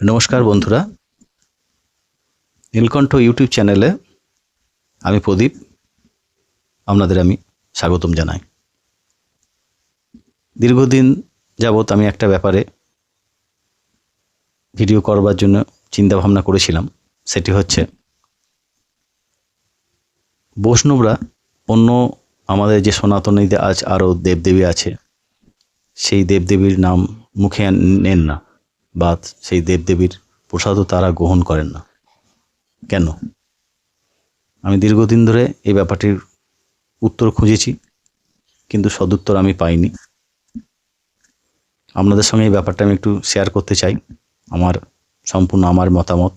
নমস্কার বন্ধুরা। নীলকণ্ঠ ইউটিউব চ্যানেলে আমি প্রদীপ, আপনাদের আমি স্বাগতম জানাই। দীর্ঘদিন যাবৎ আমি একটা ব্যাপারে ভিডিও করবার জন্য চিন্তা ভাবনা করেছিলাম, সেটি হচ্ছে বৈষ্ণবরা অন্য আমাদের যে সনাতনীতে আজ আরও দেবদেবী আছে, সেই দেবদেবীর নাম মুখে নেন না। বা সেই দেবদেবীর প্রসাদও তারা গ্রহণ করেন না। কেন? আমি দীর্ঘদিন ধরে এই ব্যাপারটির উত্তর খুঁজেছি, কিন্তু সদুত্তর আমি পাইনি। আপনাদের সঙ্গে এই ব্যাপারটা আমি একটু শেয়ার করতে চাই। আমার সম্পূর্ণ আমার মতামত।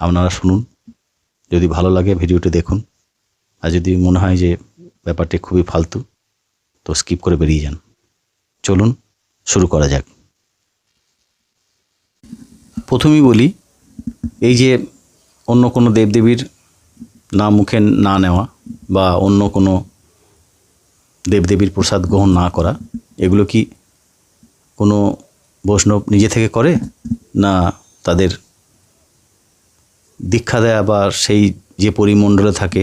আপনারা শুনুন। যদি ভালো লাগে ভিডিওটি দেখুন। আর যদি মনে হয় যে ব্যাপারটি খুবই ফালতু, তো স্কিপ করে বেরিয়ে যান। চলুন, শুরু করা যাক। প্রথমেই বলি, এই যে অন্য কোনো দেবদেবীর নাম মুখে না নেওয়া বা অন্য কোনো দেবদেবীর প্রসাদ গ্রহণ না করা, এগুলো কি কোনো বৈষ্ণব নিজে থেকে করে না তাদের দীক্ষা দেয়া বা সেই যে পরিমণ্ডলে থাকে,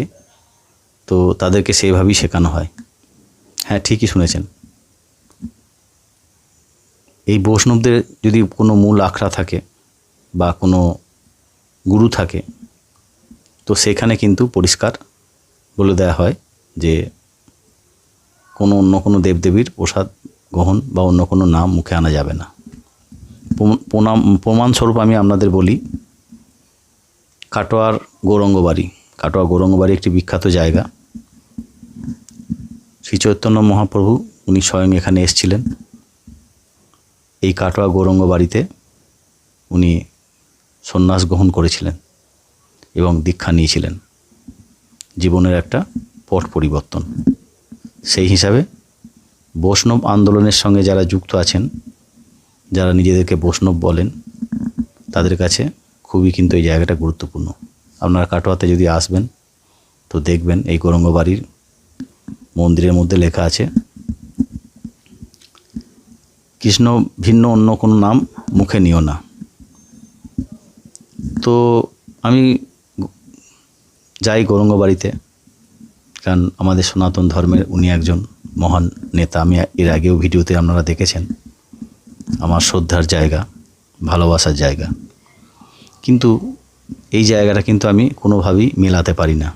তো তাদেরকে সেইভাবেই শেখানো হয়? হ্যাঁ ঠিকই শুনেছেন। এই বৈষ্ণবদের যদি কোনো মূল আখড়া থাকে বা কোনো গুরু থাকে, তো সেখানে কিন্তু পরিষ্কার বলে দেওয়া হয় যে কোনো অন্য কোনো দেবদেবীর প্রসাদ গ্রহণ বা অন্য কোনো নাম মুখে আনা যাবে না। প্রণাম, প্রমাণস্বরূপ আমি আপনাদের বলি, কাটোয়ার গৌরঙ্গ বাড়ি কাটোয়া গৌরঙ্গ বাড়ি একটি বিখ্যাত জায়গা। শ্রী চৈতন্য মহাপ্রভু উনি স্বয়ং এখানে এসেছিলেন। এই কাটোয়া গৌরঙ্গবাড়িতে উনি সন্ন্যাস গ্রহণ করেছিলেন এবং দীক্ষা নিয়েছিলেন। জীবনের একটা পট পরিবর্তন। সেই হিসাবে বৈষ্ণব আন্দোলনের সঙ্গে যারা যুক্ত আছেন, যারা নিজেদেরকে বৈষ্ণব বলেন, তাদের কাছে খুবই কিন্তু এই জায়গাটা গুরুত্বপূর্ণ। আপনারা কাটোয়াতে যদি আসবেন, তো দেখবেন এই গৌরঙ্গ বাড়ির মন্দিরের মধ্যে লেখা আছে, কৃষ্ণ ভিন্ন অন্য কোনো নাম মুখে নিও না। তো আমি যাই গৌরঙ্গ বাড়িতে কারণ আমাদের সনাতন ধর্মের উনি একজন মহান নেতা, আমি এর আগেও ভিডিওতে আপনারা দেখেছেন। আমার শ্রদ্ধার জায়গা, ভালোবাসার জায়গা। কিন্তু এই জায়গাটা কিন্তু আমি কোনোভাবেই মেলাতে পারি না।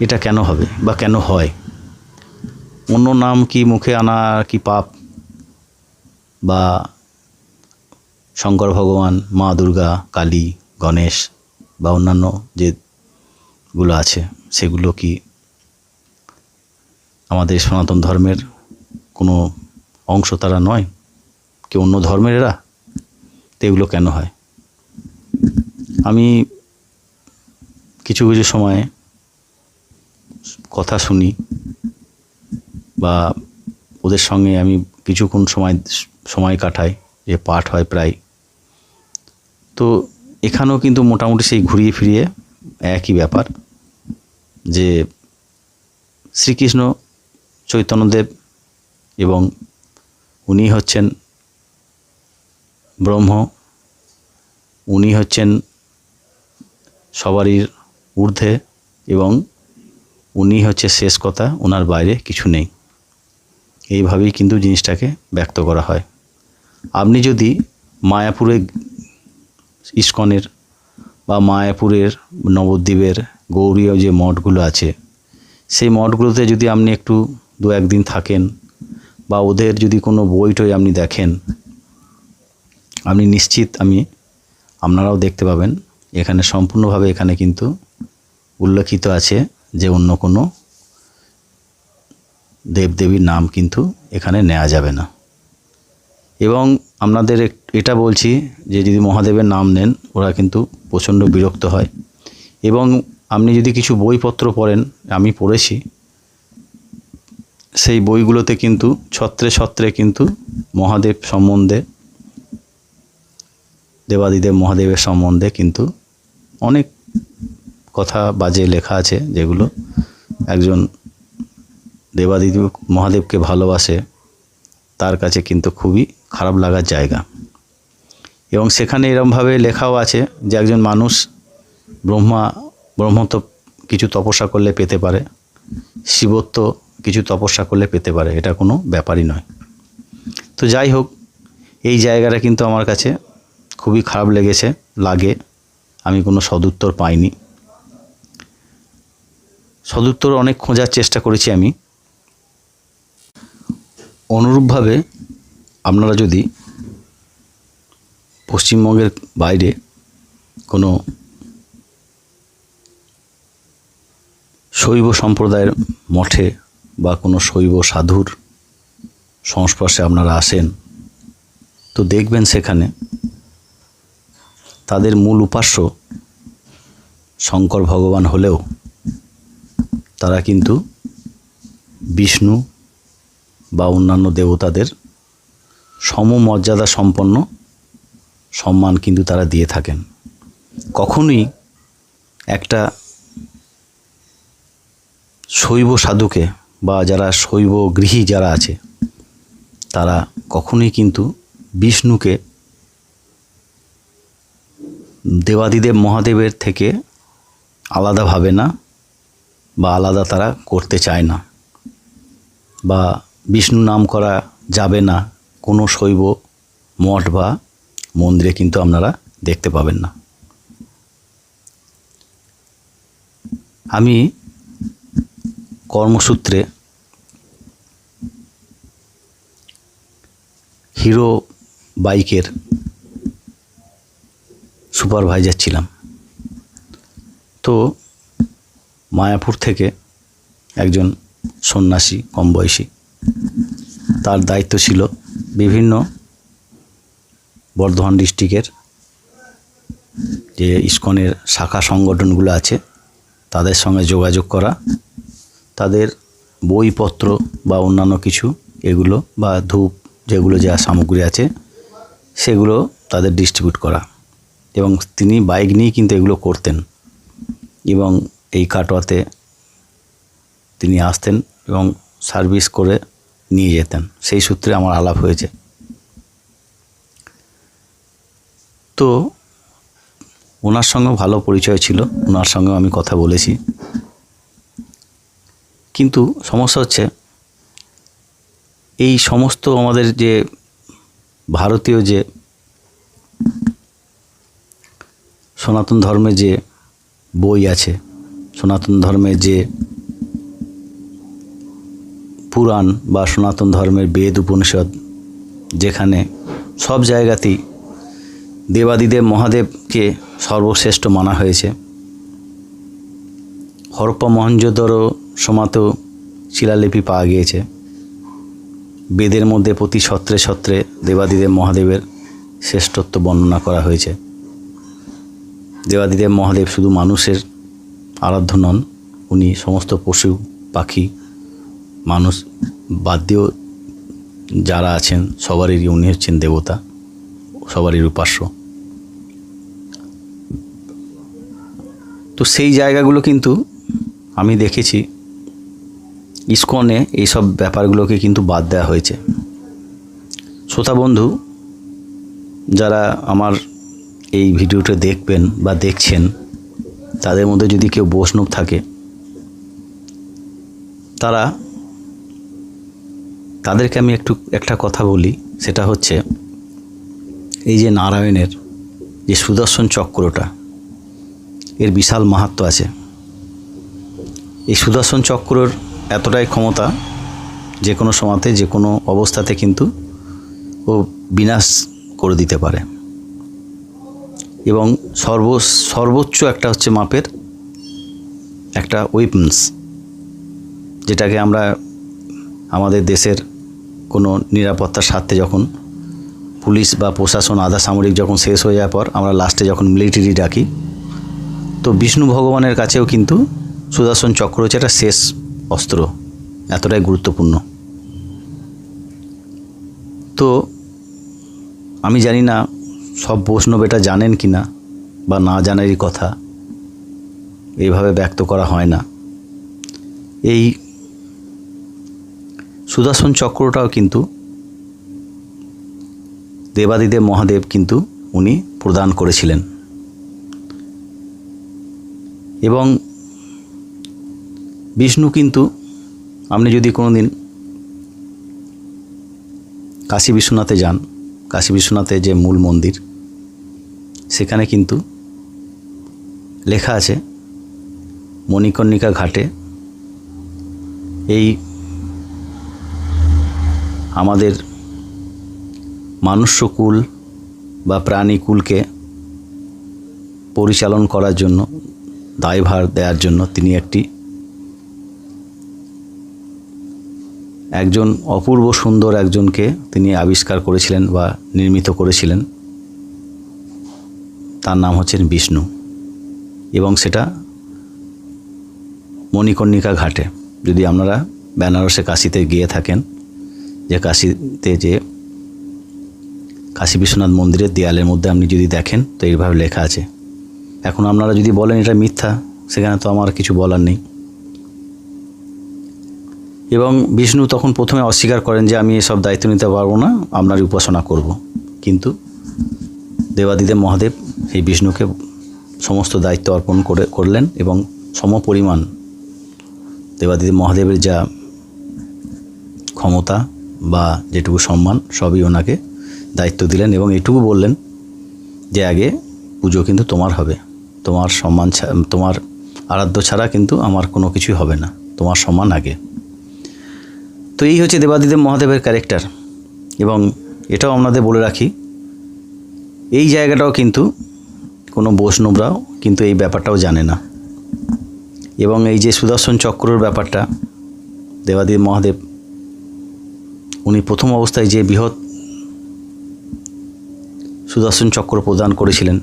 এটা কেন হবে বা কেন হয়? অন্য নাম কি মুখে আনা কি পাপ? বা শঙ্কর ভগবান, মা দুর্গা, কালী, গণেশ বা অন্যান্য যেগুলো আছে, সেগুলো কি আমাদের সনাতন ধর্মের কোনো অংশ তারা নয়? কি অন্য ধর্মের এরা? তো কেন হয়? আমি কিছু কিছু সময়ে কথা শুনি বা ওদের সঙ্গে আমি কিছুক্ষণ সময় সময় কাটাই। যে পাঠ হয় প্রায়। তো এখানেও কিন্তু মোটামুটি সেই ঘুরিয়ে ফিরিয়ে একই ব্যাপার যে শ্রীকৃষ্ণ চৈতন্যদেব এবং উনি হচ্ছেন ব্রহ্ম, উনি হচ্ছেন সবারই ঊর্ধ্বে এবং উনি হচ্ছে শেষ কথা ওনার বাইরে কিছু নেই। এইভাবেই কিন্তু জিনিসটাকে ব্যক্ত করা হয়। আপনি যদি মায়াপুরে ইস্কনের বা মায়াপুরের নবদ্বীপের গৌরীয় যে মঠগুলো আছে, সেই মঠগুলোতে যদি আপনি একটু দু একদিন থাকেন বা ওদের যদি কোনো বই টই আপনি দেখেন, আপনি নিশ্চিত আমি আপনারাও দেখতে পাবেন। এখানে সম্পূর্ণভাবে এখানে কিন্তু উল্লেখিত আছে যে অন্য কোনো দেবদেবীর নাম কিন্তু এখানে নেওয়া যাবে না। এবং আপনাদের এটা বলছি যে যদি মহাদেবের নাম নেন, ওরা কিন্তু প্রচণ্ড বিরক্ত হয়। এবং আপনি যদি কিছু বইপত্র পড়েন, আমি পড়েছি, সেই বইগুলোতে কিন্তু ছত্রে ছত্রে কিন্তু মহাদেব সম্বন্ধে, দেবাদিদেব মহাদেবের সম্বন্ধে কিন্তু অনেক কথা বাজে লেখা আছে, যেগুলো একজন দেবাদিদেব মহাদেবকে ভালোবাসে, তার কাছে কিন্তু খুবই খারাপ লাগার জায়গা। এবং সেখানে এরমভাবে লেখাও আছে যে একজন মানুষ ব্রহ্মা, ব্রহ্মত্ব কিছু তপস্যা করলে পেতে পারে, শিবত্ব কিছু তপস্যা করলে পেতে পারে, এটা কোনো ব্যাপারই নয়। তো যাই হোক, এই জায়গাটা কিন্তু আমার কাছে খুবই খারাপ লেগেছে, লাগে, আমি কোনো সদুত্তর পাইনি। সদুত্তর অনেক খোঁজার চেষ্টা করেছি আমি। অনুরূপভাবে আপনারা যদি পশ্চিমবঙ্গের বাইরে কোনো শৈব সম্প্রদায়ের মঠে বা কোনো শৈব সাধুর সংস্পর্শে আপনারা আসেন, তো দেখবেন সেখানে তাদের মূল উপাস্য শঙ্কর ভগবান হলেও তারা কিন্তু বিষ্ণু বা অন্যান্য দেবতাদের সমমর্যাদা সম্পন্ন সম্মান কিন্তু তারা দিয়ে থাকেন। কখনোই একটা শৈব সাধুকে বা যারা শৈব গৃহী যারা আছে, তারা কখনোই কিন্তু বিষ্ণুকে দেবাদিদেব মহাদেবের থেকে আলাদা ভাবে না বা আলাদা তারা করতে চায় না বা বিষ্ণু নাম করা যাবে না। কোনো শৈব, মঠ বা মন্দিরে কিন্তু আপনারা দেখতে পাবেন না। আমি কর্মসূত্রে হিরো বাইকের সুপারভাইজার ছিলাম। তো মায়াপুর থেকে একজন সন্ন্যাসী, কম বয়সী, তার দায়িত্ব ছিল বিভিন্ন বর্ধমান ডিস্ট্রিক্টের যে ইস্কনের শাখা সংগঠনগুলো আছে, তাদের সঙ্গে যোগাযোগ করা, তাদের বইপত্র বা অন্যান্য কিছু এগুলো বা ধূপ যেগুলো যা সামগ্রী আছে, সেগুলো তাদের ডিস্ট্রিবিউট করা। এবং তিনি বাইক নিয়েই কিন্তু এগুলো করতেন এবং এই কাটোয়াতে তিনি আসতেন এবং সার্ভিস করে নিয়ে যেতেন। সেই সূত্রে আমার আলাপ হয়েছে। তো ওনার সঙ্গে ভালো পরিচয় ছিল, ওনার সঙ্গেও আমি কথা বলেছি। কিন্তু সমস্যা হচ্ছে, এই সমস্ত আমাদের যে ভারতীয় যে সনাতন ধর্মে যে বই আছে, সনাতন ধর্মের যে পুরাণ বা সনাতন ধর্মের বেদ, উপনিষদ, যেখানে সব জায়গাতেই দেবাদিদেব মহাদেবকে সর্বশ্রেষ্ঠ মানা হয়েছে। হরপ্পা মহেঞ্জোদরো সমাতেও শিলালিপি পাওয়া গিয়েছে। বেদের মধ্যে প্রতি সত্রে সত্রে দেবাদিদেব মহাদেবের শ্রেষ্ঠত্ব বর্ণনা করা হয়েছে। দেবাদিদেব মহাদেব শুধু মানুষের আরাধ্য নন, উনি সমস্ত পশু, পাখি মানুষ বাদ দিয়েও যারা আছেন, সবারই উনি হচ্ছেন দেবতা, সবারই উপাস্য তো সেই জায়গাগুলো কিন্তু আমি দেখেছি, ইস্কনে এইসব ব্যাপারগুলোকে কিন্তু বাদ দেওয়া হয়েছে। শ্রোতা বন্ধু, যারা আমার এই ভিডিওটা দেখবেন বা দেখছেন, তাদের মধ্যে যদি কেউ বৈষ্ণব থাকে, তারা তাদেরকে আমি একটু, একটা কথা বলি, সেটা হচ্ছে, এই যে নারায়ণের যে সুদর্শন চক্রটা, এর বিশাল মাহাত্ম আছে। এই সুদর্শন চক্রর এতটাই ক্ষমতা, যে কোনো সময়তে, যে কোনো অবস্থাতে কিন্তু ও বিনাশ করে দিতে পারে। এবং সর্ব, সর্বোচ্চ একটা হচ্ছে মাপের একটা ওয়েপন্স যেটাকে আমরা আমাদের দেশের কোনো নিরাপত্তার স্বার্থে যখন পুলিশ বা প্রশাসন আধা সামরিক যখন শেষ হয়ে যাওয়ার পর আমরা লাস্টে যখন মিলিটারি ডাকি, তো বিষ্ণু ভগবানের কাছেও কিন্তু সুদর্শন চক্র হচ্ছে একটা শেষ অস্ত্র, এতটাই গুরুত্বপূর্ণ। তো আমি জানি না সব বৈষ্ণব এটা জানেন কি না বা না জানারই কথা, এইভাবে ব্যক্ত করা হয় না। এই সুদর্শন চক্রটাও কিন্তু দেবাদিদেব মহাদেব কিন্তু উনি প্রদান করেছিলেন। এবং বিষ্ণু কিন্তু, আপনি যদি কোনো দিন কাশী বিশ্বনাথে যান, কাশী বিশ্বনাথে যে মূল মন্দির, সেখানে কিন্তু লেখা আছে, মণিকর্ণিকা ঘাটে এই আমাদের মানুষ্যকুল বা প্রাণীকুলকে পরিচালন করার জন্য, দায়ভার দেওয়ার জন্য তিনি একটি একজন অপূর্ব সুন্দর একজনকে তিনি আবিষ্কার করেছিলেন বা নির্মিত করেছিলেন। তার নাম হচ্ছেন বিষ্ণু এবং সেটা মণিকর্ণিকা ঘাটে। যদি আপনারা বেনারসে কাশিতে গিয়ে থাকেন যে কাশিতে যে কাশী বিশ্বনাথ মন্দিরের দেয়ালের মধ্যে আপনি যদি দেখেন, তো এইভাবে লেখা আছে এখন আপনারা যদি বলেন এটা মিথ্যা, সেখানে তো আমার কিছু বলার নেই এবং বিষ্ণু তখন প্রথমে অস্বীকার করেন যে আমি এসব দায়িত্ব নিতে পারব না, আপনার উপাসনা করব। কিন্তু দেবাদিদেব মহাদেব এই বিষ্ণুকে সমস্ত দায়িত্ব অর্পণ করে, করলেন এবং সমপরিমাণ দেবাদিদেব মহাদেবের যা ক্ষমতা বা যেটুকু সম্মান, সবই ওনাকে দায়িত্ব দিলেন এবং এটুকু বললেন যে আগে পুজো কিন্তু তোমার হবে। তোমার সম্মান তোমার আরাধ্য ছাড়া কিন্তু আমার কোনো কিছুই হবে না। তোমার সম্মান আগে। তো এই হচ্ছে দেবাদিদেব মহাদেবের ক্যারেক্টার এবং এটাও আপনাদের বলে রাখি, এই জায়গাটাও কিন্তু কোনো বৈষ্ণবরাও কিন্তু এই ব্যাপারটাও জানে না। এবং এই যে সুদর্শন চক্রর ব্যাপারটা দেবাদিদেব মহাদেব উনি প্রথম অবস্থায় যে বৃহৎ সুদর্শন চক্র প্রদান করেছিলেন,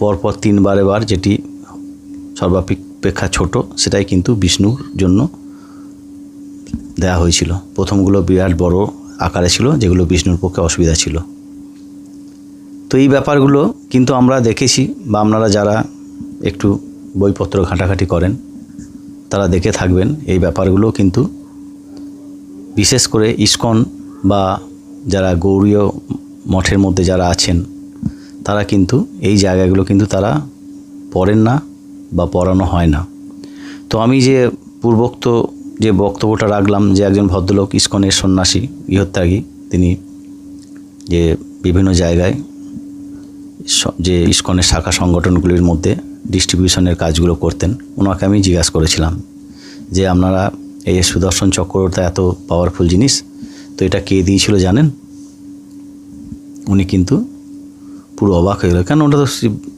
পরপর তিনবারে বার যেটি সর্বাপেক্ষা ছোট, সেটাই কিন্তু বিষ্ণুর জন্য দেওয়া হয়েছিল। প্রথমগুলো বিরাট বড় আকারে ছিল, যেগুলো বিষ্ণুর পক্ষে অসুবিধা ছিল। তো এই ব্যাপারগুলো কিন্তু আমরা দেখেছি, বা আপনারা যারা একটু বইপত্র ঘাঁটাঘাঁটি করেন, তারা দেখে থাকবেন, এই ব্যাপারগুলো কিন্তু বিশেষ করে ইস্কন বা যারা গৌরীয় মঠের মধ্যে যারা আছেন, তারা কিন্তু এই জায়গাগুলো কিন্তু তারা পড়েন না বা পড়ানো হয় না। তো আমি যে পূর্বোক্ত যে বক্তব্যটা রাখলাম যে একজন ভদ্রলোক ইস্কনের সন্ন্যাসী গৃহত্যাগী তিনি যে বিভিন্ন জায়গায় যে ইস্কনের শাখা সংগঠনগুলির মধ্যে ডিস্ট্রিবিউশনের কাজগুলো করতেন, ওনাকে আমি জিজ্ঞাসা করেছিলাম যে আপনারা এই যে সুদর্শন চক্রটা এত পাওয়ারফুল জিনিস, তো এটা কে দিয়েছিল জানেন? উনি কিন্তু পুরো অবাক হয়ে গেল। কেন ওটা তো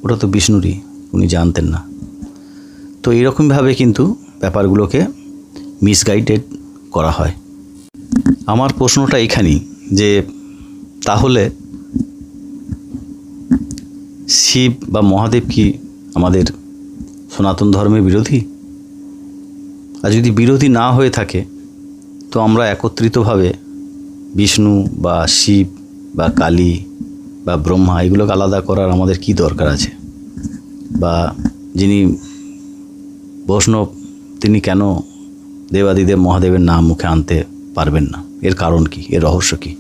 ওটা তো বিষ্ণুরই, উনি জানতেন না। তো এইরকমভাবে কিন্তু ব্যাপারগুলোকে মিসগাইডেড করা হয়। আমার প্রশ্নটা এখানেই, যে তাহলে শিব বা মহাদেব কি আমাদের সনাতন ধর্মের বিরোধী? আর যদি বিরোধী না হয়ে থাকে, তো আমরা একত্রিতভাবে বিষ্ণু বা শিব বা কালী বা ব্রহ্মা এগুলোকে আলাদা করার আমাদের কি দরকার আছে? বা যিনি বৈষ্ণব, তিনি কেন দেবাদিদেব মহাদেবের নাম মুখে আনতে পারবেন না? এর কারণ কি? এর রহস্য কি?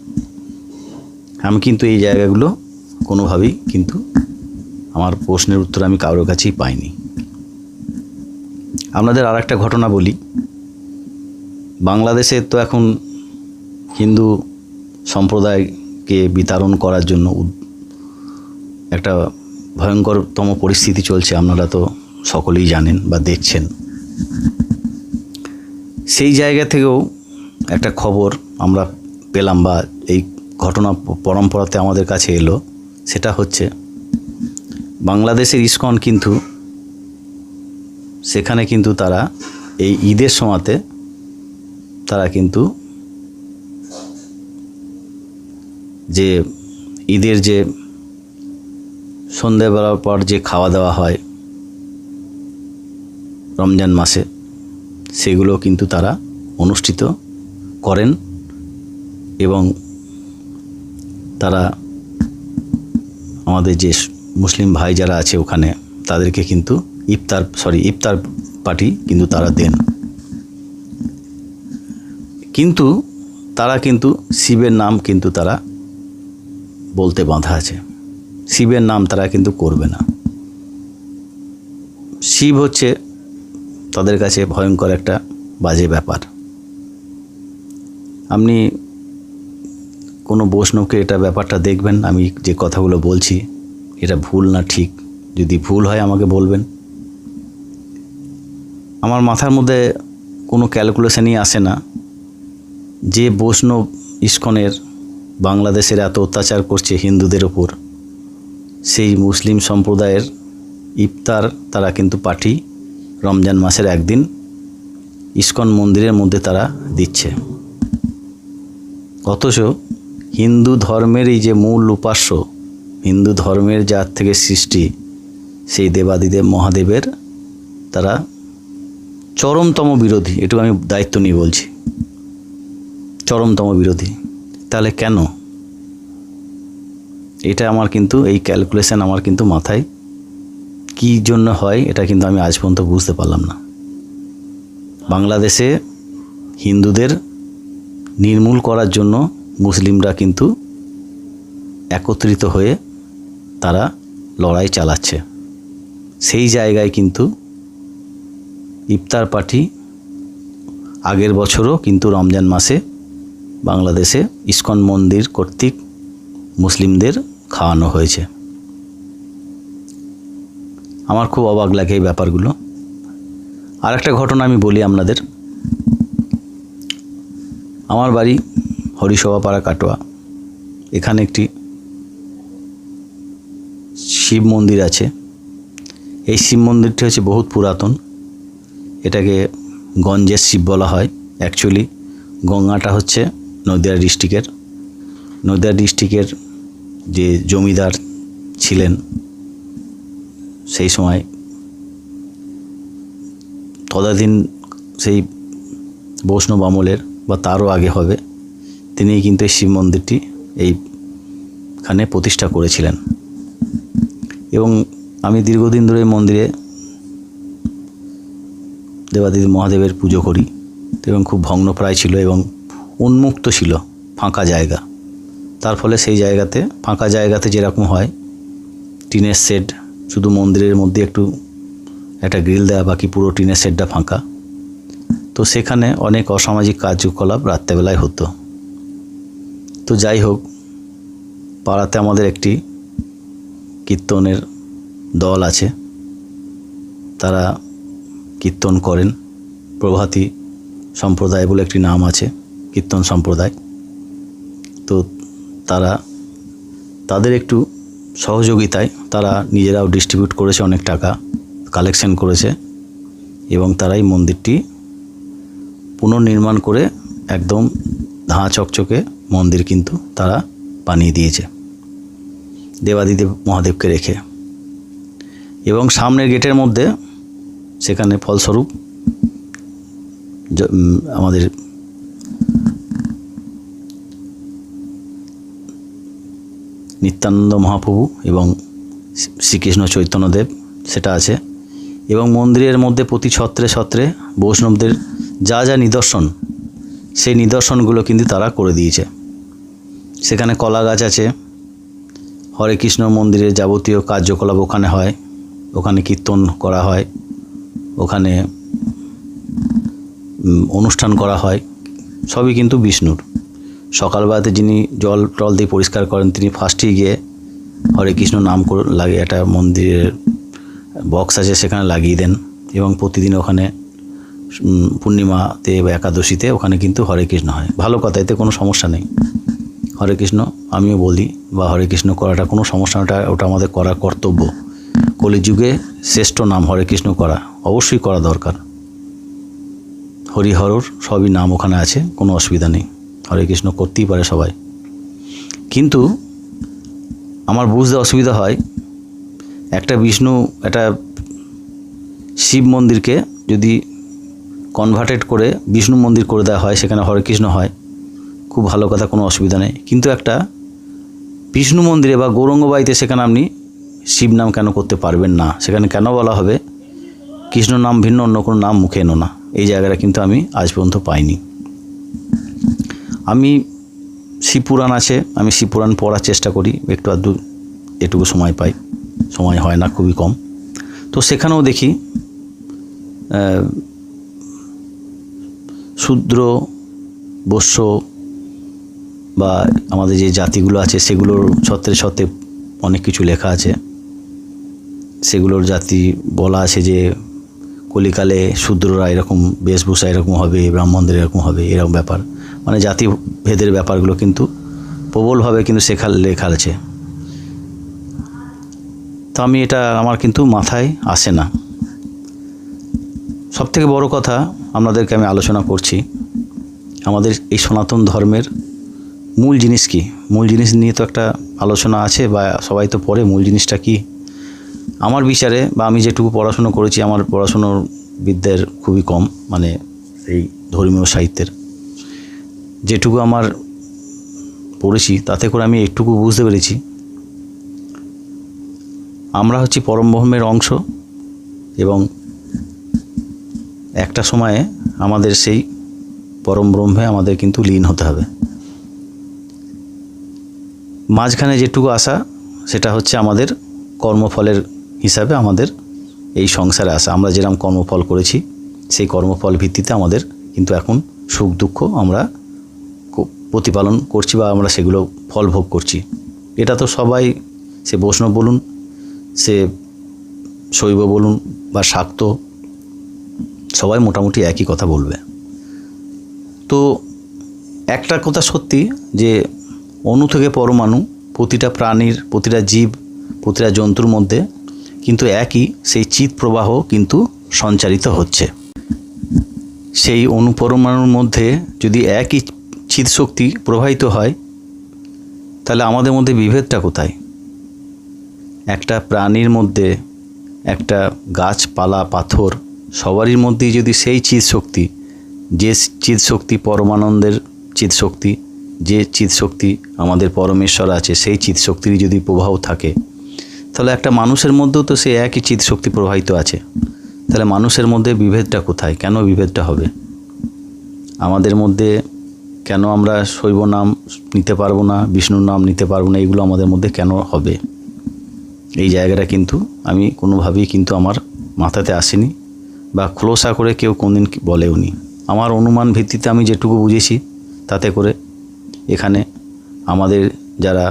আমি কিন্তু এই জায়গাগুলো কোনোভাবেই কিন্তু আমার প্রশ্নের উত্তর আমি কারোর কাছেই পাইনি। আপনাদের আর একটা ঘটনা বলি। বাংলাদেশে তো এখন হিন্দু সম্প্রদায়কে বিতরণ করার জন্য একটা ভয়ঙ্করতম পরিস্থিতি চলছে, আপনারা তো সকলেই জানেন বা দেখছেন। সেই জায়গা থেকেও একটা খবর আমরা পেলাম বা এই ঘটনা পরম্পরাতে আমাদের কাছে এলো, সেটা হচ্ছে বাংলাদেশের ইস্কন কিন্তু সেখানে কিন্তু তারা এই ঈদের সময়তে তারা কিন্তু যে ঈদের যে সন্ধেবেলার পর যে খাওয়া দাওয়া হয় রমজান মাসে, সেগুলো কিন্তু তারা অনুষ্ঠিত করেন এবং তারা আমাদের যে মুসলিম ভাই যারা আছে ওখানে তাদেরকে কিন্তু ইফতার সরি ইফতার পার্টি কিন্তু তারা দেন। কিন্তু তারা কিন্তু শিবের নাম কিন্তু তারা বলতে বাঁধা আছে। শিবের নাম তারা কিন্তু করবে না। শিব হচ্ছে তাদের কাছে ভয়ঙ্কর একটা বাজে ব্যাপার। আপনি কোনো বৈষ্ণবকে এটা ব্যাপারটা দেখবেন, আমি যে কথাগুলো বলছি, এটা ভুল না ঠিক। যদি ভুল হয় আমাকে বলবেন। আমার মাথার মধ্যে কোনো ক্যালকুলেশনই আসে না যে বৈষ্ণব ইস্কনের বাংলাদেশের এত অত্যাচার করছে হিন্দুদের ওপর, সেই মুসলিম সম্প্রদায়ের ইফতার তারা কিন্তু পার্টি রমজান মাসের একদিন ইস্কন মন্দিরের মধ্যে তারা দিচ্ছে। অথচ হিন্দু ধর্মের এই যে মূল উপাস্য, হিন্দু ধর্মের যার থেকে সৃষ্টি সেই দেবাদিদেব মহাদেবের, তারা চরমতম বিরোধী, এটুকু আমি দায়িত্ব নিয়ে বলছি। চরমতম বিরোধী। তাহলে কেন? এটা আমার কিন্তু, এই ক্যালকুলেশন আমার কিন্তু মাথায়। কী জন্য হয়, এটা কিন্তু আমি আজ পর্যন্ত বুঝতে পারলাম না। বাংলাদেশে হিন্দুদের নির্মূল করার জন্য মুসলিমরা কিন্তু একত্রিত হয়ে তারা লড়াই চালাচ্ছে। সেই জায়গায় কিন্তু ইফতার পার্টি আগের বছরও কিন্তু রমজান মাসে বাংলাদেশে ইস্কন মন্দির কর্তৃক মুসলিমদের খাওয়ানো হয়েছে। আমার খুব অবাক লাগে এই ব্যাপারগুলো। আর একটা ঘটনা আমি বলি আপনাদের। আমার বাড়ি হরিসভাপাড়া কাটোয়া। এখানে একটি শিব মন্দির আছে। এই শিব মন্দিরটি হচ্ছে বহুত পুরাতন। এটাকে গঞ্জের শিব বলা হয় অ্যাকচুয়ালি গঙ্গাটা হচ্ছে নদিয়া ডিস্ট্রিক্টের নদিয়া ডিস্ট্রিক্টের যে জমিদার ছিলেন সেই সময় তদাধীন সেই বৈষ্ণব আমলের বা তারও আগে হবে তিনি কিন্তু এই শিব মন্দিরটি এইখানে প্রতিষ্ঠা করেছিলেন। এবং আমি দীর্ঘদিন ধরে এই মন্দিরে দেবাদিদেব মহাদেবের পুজো করি। এবং খুব ভগ্নপ্রায় ছিল এবং উন্মুক্ত ছিল, ফাঁকা জায়গা। তার ফলে সেই জায়গাতে, ফাঁকা জায়গাতে যেরকম হয়, টিনের শেড শুধু মন্দিরের মধ্যে একটু একটা গ্রিল দেওয়া বাকি পুরো টিনের শেডটা ফাঁকা। তো সেখানে অনেক অসামাজিক কার্যকলাপ রাত্রেবেলায় হতো। তো যাই হোক, পাড়াতে আমাদের একটি কীর্তনের দল আছে। তারা কীর্তন করেন। প্রভাতী সম্প্রদায় বলে একটি নাম আছে, কীর্তন সম্প্রদায়। তো তারা, তাদের একটু সহযোগিতায় তারা নিজেরাও ডিস্ট্রিবিউট করেছে অনেক টাকা কালেকশন করেছে এবং তারাই মন্দিরটি পুনর্নির্মাণ করে একদম ধাঁ চকচকে মন্দির কিন্তু তারা বানিয়ে দিয়েছে। দেবাদিদেব মহাদেবকে রেখে। এবং সামনের গেটের মধ্যে সেখানে ফলস্বরূপ আমাদের নিত্যানন্দ মহাপ্রভু এবং শ্রীকৃষ্ণ চৈতন্যদেব সেটা আছে। এবং মন্দিরের মধ্যে প্রতি ছত্রে ছত্রে বৈষ্ণবদের যা যা নিদর্শন, সেই নিদর্শনগুলো কিন্তু তারা করে দিয়েছে। সেখানে কলা গাছ আছে, হরে কৃষ্ণ মন্দিরের যাবতীয় কার্যকলাপ ওখানে হয়, ওখানে কীর্তন করা হয়। ওখানে অনুষ্ঠান করা হয়। সবই কিন্তু বিষ্ণুর। সকালবেলাতে যিনি জল টল দিয়ে পরিষ্কার করেন, তিনি ফার্স্টেই গিয়ে হরে কৃষ্ণ নাম করে, লাগে একটা মন্দিরের বক্স আছে, সেখানে লাগিয়ে দেন এবং প্রতিদিন ওখানে পূর্ণিমাতে বা একাদশীতে ওখানে কিন্তু হরে কৃষ্ণ হয়। ভালো কথা, এতে কোনো সমস্যা নেই। হরে কৃষ্ণ, আমিও বলি, বা হরে কৃষ্ণ করাটা কোনো সমস্যা ওটা আমাদের করা কর্তব্য। কলিযুগে শ্রেষ্ঠ নাম হরে কৃষ্ণ করা অবশ্যই করা দরকার। হরিহরর সবই নাম ওখানে আছে, কোনো অসুবিধা নেই। হরে কৃষ্ণ করতেই পারে সবাই। কিন্তু আমার বুঝতে অসুবিধা হয়, একটা বিষ্ণু, একটা শিব মন্দিরকে যদি কনভার্টেড করে বিষ্ণু মন্দির করে দেওয়া হয়, সেখানে হরে কৃষ্ণ হয়, খুব ভালো কথা, কোনো অসুবিধা নেই। কিন্তু একটা বিষ্ণু মন্দিরে বা গৌরঙ্গ বাড়িতে সেখানে আপনি শিব নাম কেন করতে পারবেন না? সেখানে কেন বলা হবে? কৃষ্ণ নাম ভিন্ন, অন্য কোনো নাম মুখে এনো না। এই জায়গাটা কিন্তু আমি আজ পর্যন্ত পাইনি। আমি শিবপুরাণ আছে, আমি শিবপুরাণ পড়ার চেষ্টা করি, একটু আধটু যেটুকু সময় পাই। সময় হয় না, খুবই কম। তো সেখানেও দেখি শূদ্র, বস্য বা আমাদের যে জাতিগুলো আছে, সেগুলোর ছত্রে ছত্রে অনেক কিছু লেখা আছে। সেগুলোর জাতি বলা আছে যে কলিকালে শূদ্ররা এরকম বেশভূষা এরকম হবে, ব্রাহ্মণদের এরকম হবে, এরকম ব্যাপার। মানে জাতি ভেদের ব্যাপারগুলো কিন্তু প্রবলভাবে কিন্তু শেখা লেখা আছে তো আমি এটা, আমার কিন্তু মাথায় আসে না। সব থেকে বড় কথা আপনাদেরকে আমি আলোচনা করছি, আমাদের এই সনাতন ধর্মের মূল জিনিস কি? মূল জিনিস নিয়ে তো একটা আলোচনা আছে বা সবাই তো পড়ে, মূল জিনিসটা কি? আমার বিচারে বা আমি যেটুকু পড়াশুনো করেছি, আমার পড়াশুনোর বিদ্যার খুবই কম মানে এই ধর্মীয় সাহিত্যের। যেটুকু আমার পড়েছি, তাতে করে আমি একটুকু বুঝতে পেরেছি। আমরা হচ্ছি পরম ব্রহ্মের অংশ এবং একটা সময়ে আমাদের সেই পরম ব্রহ্মে আমাদের কিন্তু লীন হতে হবে। মাঝখানে যেটুকু আসা সেটা হচ্ছে আমাদের কর্মফলের হিসাবে আমাদের এই সংসারে আসা আমরা যেরকম কর্মফল করেছি, সেই কর্মফল ভিত্তিতে আমাদের কিন্তু এখন সুখ দুঃখ আমরা প্রতিপালন করছি বা আমরা সেগুলো ফল ভোগ করছি। এটা তো সবাই, সে বৈষ্ণব বলুন, সে শৈব বলুন বা শাক্ত, সবাই মোটামুটি একই কথা বলবে। তো একটা কথা সত্যি যে অণু থেকে পরমাণু প্রতিটা প্রাণীর, প্রতিটা জীব, প্রতিটা জন্তুর মধ্যে কিন্তু একই সেই চিত প্রবাহ কিন্তু সঞ্চারিত হচ্ছে। সেই অনুপরমাণুর মধ্যে যদি একই চিত শক্তি প্রবাহিত হয়, তাহলে আমাদের মধ্যে বিভেদটা কোথায়? একটা প্রাণীর মধ্যে একটা গাছপালা, পাথর, সবারই মধ্যেই যদি সেই চিত শক্তি, যে চিত শক্তি পরমানন্দের চিত শক্তি, যে চিত শক্তি আমাদের পরমেশ্বর আছে, সেই চিত শক্তির যদি প্রবাহ থাকে তাহলে একটা মানুষের মধ্যেও তো সেই একই চিত শক্তি প্রবাহিত আছে। তাহলে মানুষের মধ্যে বিভেদটা কোথায়? কেন বিভেদটা হবে? আমাদের মধ্যে কেন আমরা শৈব নাম নিতে পারব না, বিষ্ণুর নাম নিতে পারব না, এগুলো আমাদের মধ্যে কেন হবে? এই জায়গাটা কিন্তু আমি কোনোভাবেই কিন্তু আমার মাথাতে আসেনি বা খোলসা করে কেউ কোনদিন বলেওনি আমার অনুমান ভিত্তিতে আমি যেটুকু বুঝেছি, তাতে করে এখানে আমাদের যারা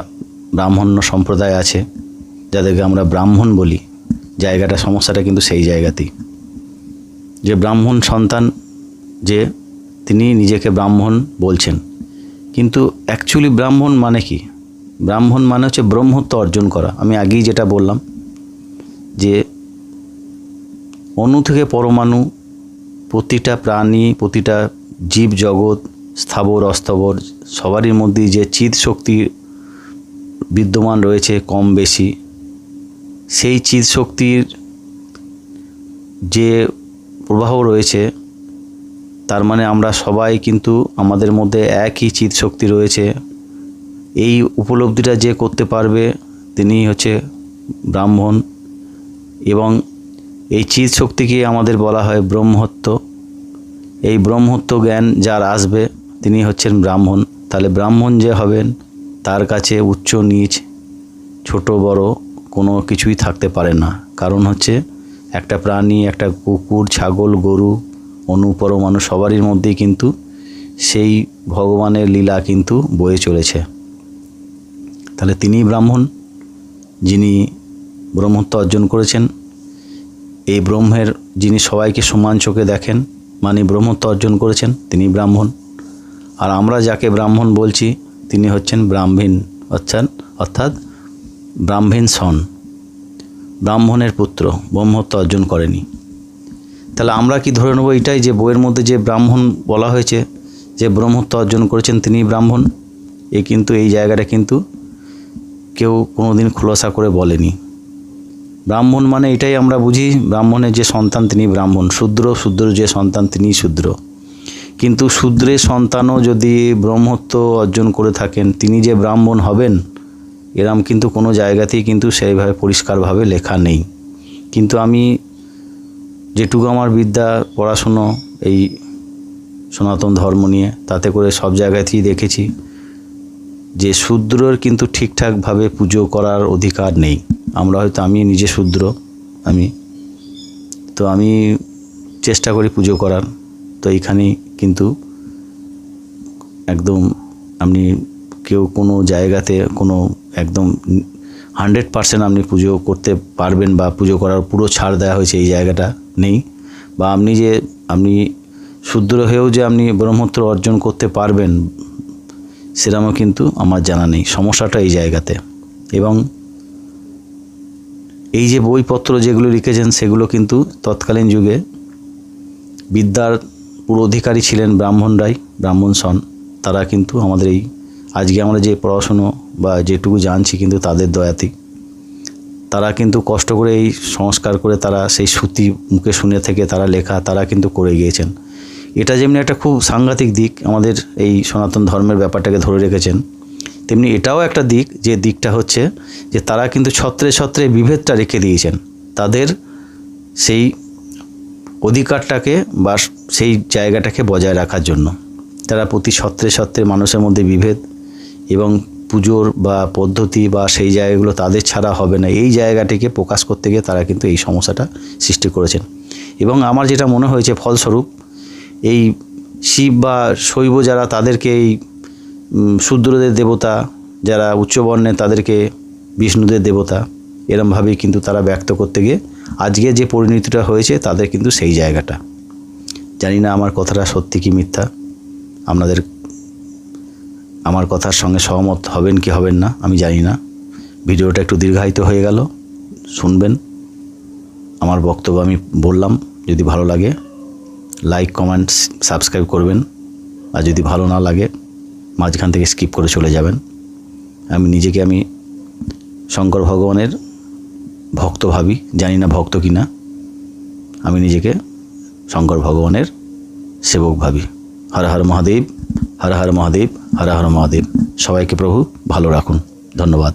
ব্রাহ্মণ্য সম্প্রদায় আছে যাদেরকে আমরা ব্রাহ্মণ বলি, জায়গাটা, সমস্যাটা কিন্তু সেই জায়গাতেই। যে ব্রাহ্মণ সন্তান যে, তিনি নিজেকে ব্রাহ্মণ বলছেন। কিন্তু অ্যাকচুয়ালি ব্রাহ্মণ মানে কি? ব্রাহ্মণ মানে হচ্ছে ব্রহ্মত্ব অর্জন করা। আমি আগেই যেটা বললাম যে, অণু থেকে পরমাণু প্রতিটা প্রাণী, প্রতিটা জীব জগৎ স্থাবর, অস্থাবর, সবারই মধ্যেই যে চিত শক্তি বিদ্যমান রয়েছে কম বেশি সেই চিত শক্তির যে প্রবাহ রয়েছে, তার মানে আমরা সবাই কিন্তু আমাদের মধ্যে একই চিত শক্তি রয়েছে। এই উপলব্ধিটা যে করতে পারবে তিনি হচ্ছে ব্রাহ্মণ এবং এই চিত শক্তিকে আমাদের বলা হয় ব্রহ্মত্ব। এই ব্রহ্মত্ব জ্ঞান যার আসবে, তিনি হচ্ছেন ব্রাহ্মণ। তাহলে ব্রাহ্মণ যে হবেন, তার কাছে উচ্চ নিচ, ছোট বড় কোনো কিছুই থাকতে পারে না। কারণ হচ্ছে একটা প্রাণী, একটা কুকুর, ছাগল, গরু অনুপরমাণু সবারই মধ্যেই কিন্তু সেই ভগবানের লীলা কিন্তু বয়ে চলেছে। তাহলে তিনিই ব্রাহ্মণ, যিনি ব্রহ্মত্ব অর্জন করেছেন, এই ব্রহ্মের যিনি সবাইকে সমান চোখে দেখেন মানে ব্রহ্মত্ব অর্জন করেছেন, তিনি ব্রাহ্মণ। আর আমরা যাকে ব্রাহ্মণ বলছি, তিনি হচ্ছেন ব্রাহ্মীণ, অর্থাৎ অর্থাৎ ব্রাহ্মীণ সন। ব্রাহ্মণের পুত্র, ব্রহ্মত্ব অর্জন করেনি। তাহলে আমরা কি ধরে নেব এটাই যে বইয়ের মধ্যে যে ব্রাহ্মণ বলা হয়েছে, যে ব্রহ্মত্ব অর্জন করেছেন তিনি ব্রাহ্মণ? এ কিন্তু, এই জায়গাটা কিন্তু কেউ কোনোদিন খোলাসা করে বলেনি। ব্রাহ্মণ মানে এটাই আমরা বুঝি, ব্রাহ্মণের যে সন্তান তিনি ব্রাহ্মণ, শূদ্র শূদ্র যে সন্তান তিনি শূদ্র। কিন্তু শূদ্রের সন্তানও যদি ব্রহ্মত্ব অর্জন করে থাকেন, তিনি যে ব্রাহ্মণ হবেন এরম কিন্তু কোনো জায়গাতেই কিন্তু সেইভাবে পরিষ্কারভাবে লেখা নেই। কিন্তু আমি যেটুকু আমার বিদ্যা, পড়াশুনো, এই সনাতন ধর্ম নিয়ে, তাতে করে সব জায়গাতেই দেখেছি যে শূদ্রর কিন্তু ঠিকঠাকভাবে পুজো করার অধিকার নেই। আমরা হয়তো আমি নিজে শূদ্র, আমি। তো আমি চেষ্টা করি পুজো করার। তো এইখানে কিন্তু একদম আপনি কেউ কোনো জায়গাতে কোনো একদম হান্ড্রেড পার্সেন্ট আপনি পুজো করতে পারবেন বা পুজো করার পুরো ছাড় দেওয়া হয়েছে এই জায়গাটা নেই। বা আপনি যে, আপনি শুদ্র হয়েও যে আপনি ব্রহ্মত্ব অর্জন করতে পারবেন সেরকমও কিন্তু আমার জানা নেই। সমস্যাটা এই জায়গাতে। এবং এই যে বইপত্র যেগুলো লিখেছেন, সেগুলো কিন্তু তৎকালীন যুগে বিদ্যার পুরো অধিকারী ছিলেন ব্রাহ্মণরাই ব্রাহ্মণ সন, তারা কিন্তু আমাদের এই আজকে আমরা যে পড়াশুনো বা যেটুকু জানছি কিন্তু তাদের দয়াতেই, তারা কিন্তু কষ্ট করে এই সংস্কার করে তারা সেই শ্রুতি মুখে শুনে থেকে তারা লেখা তারা কিন্তু করে গিয়েছেন। এটা যেমনি একটা খুব সাংঘাতিক দিক, আমাদের এই সনাতন ধর্মের ব্যাপারটাকে ধরে রেখেছেন, তেমনি এটাও একটা দিক যে দিকটা হচ্ছে যে তারা কিন্তু ছত্রে ছত্রে বিভেদটা রেখে দিয়েছেন। তাদের সেই অধিকারটাকে বা সেই জায়গাটাকে বজায় রাখার জন্য, তারা প্রতি ছত্রে ছত্রে মানুষের মধ্যে বিভেদ এবং পুজোর বা পদ্ধতি বা সেই জায়গাগুলো তাদের ছাড়া হবে না। এই জায়গাটিকে প্রকাশ করতে গিয়ে তারা কিন্তু এই সমস্যাটা সৃষ্টি করেছেন। এবং আমার যেটা মনে হয়েছে ফলস্বরূপ, এই শিব বা শৈব যারা তাদেরকে এই শূদ্রদের দেবতা, যারা উচ্চবর্ণের তাদেরকে বিষ্ণুদের দেবতা, এরমভাবেই কিন্তু তারা ব্যক্ত করতে গিয়ে আজকে যে পরিণতিটা হয়েছে তাদের কিন্তু সেই জায়গাটা। জানি না আমার কথাটা সত্যি কি মিথ্যা, আপনাদের আমার কথার সঙ্গে সহমত হবেন কি হবেন না, আমি জানি না। ভিডিওটা একটু দীর্ঘায়িত হয়ে গেল, শুনবেন। আমার বক্তব্য আমি বললাম, যদি ভালো লাগে লাইক কমেন্ট সাবস্ক্রাইব করবেন। আর যদি ভালো না লাগে, মাঝখান থেকে স্কিপ করে চলে যাবেন। আমি নিজেকে আমি শঙ্কর ভগবানের ভক্ত ভাবি, জানি না ভক্ত কি না। আমি নিজেকে শঙ্কর ভগবানের সেবক ভাবি। হর হর মহাদেব। হর হর মহাদেব হর হর মহাদেব। সবাইকে প্রভু ভালো রাখুন। ধন্যবাদ।